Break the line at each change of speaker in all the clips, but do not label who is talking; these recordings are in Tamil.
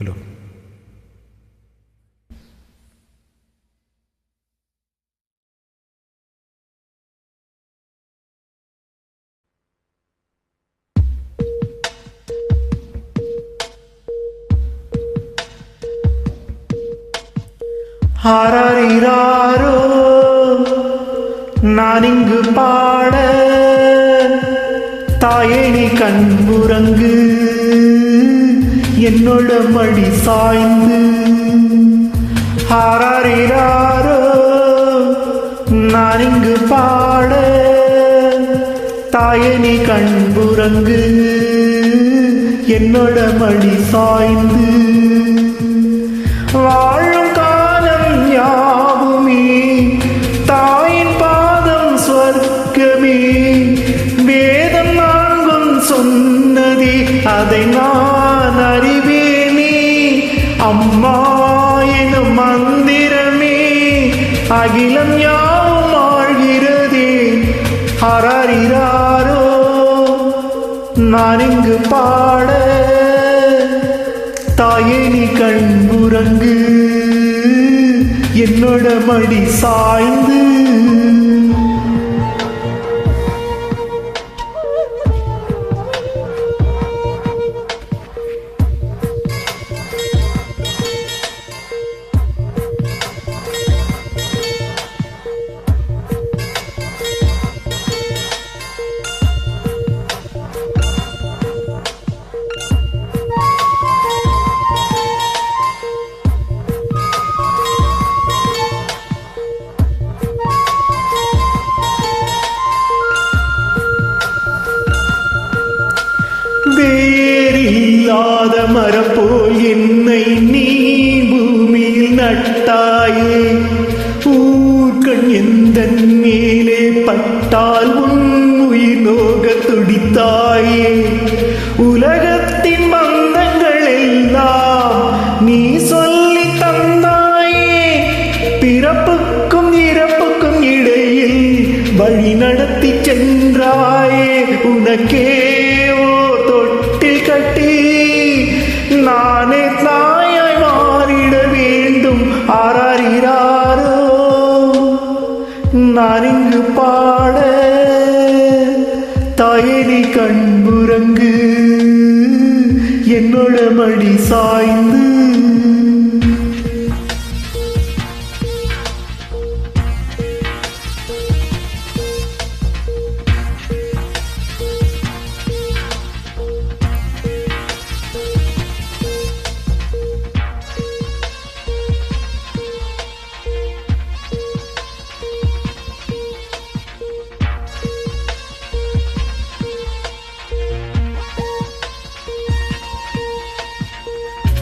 ஹலோ
ஹரரிராரோ நான் இங்கு பாட தாயே நீ கண்புரங்கு என்னோட மடி சாய்ந்து. ஹரரிராரோ நான் இங்கு பாட. தாயனி கண்புரங்கு என்னோட மடி சாய்ந்து. வாழும் காலம் யாவுமே தாயின் பாதம் சொர்க்கமே. வேதம் நான்கும் சொன்னதே அதை நான் ஆயினும் மந்திரமே அகிலம் யாவும் ஆழ்கிறதே. ஹரரிராரோ நான் இங்கு பாட தாயே நீ கண்புறங்கு. என்னோட மடி சாய்ந்து வேறில்லாத மரப்போல் என்னை நீ பூமியில் நட்டாயே. ஊர்கண் எந்த மேலே பட்டால் உன் உயிர் நோக துடித்தாயே. உலகத்தின் பந்தங்கள் எல்லாம் நீ சொல்லி தந்தாயே. பிறப்புக்கும் இறப்புக்கும் இடையில் வழி நடத்தி சென்றாயே. உனக்கே நான் இங்கு பாட தாயனி கண்புரங்கு என்னோட மடி சாய்ந்து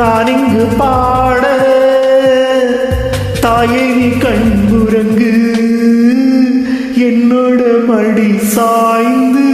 நான் இங்கு பாட தாயை நீ கண்புறங்கு என்னோட மடி சாய்ந்து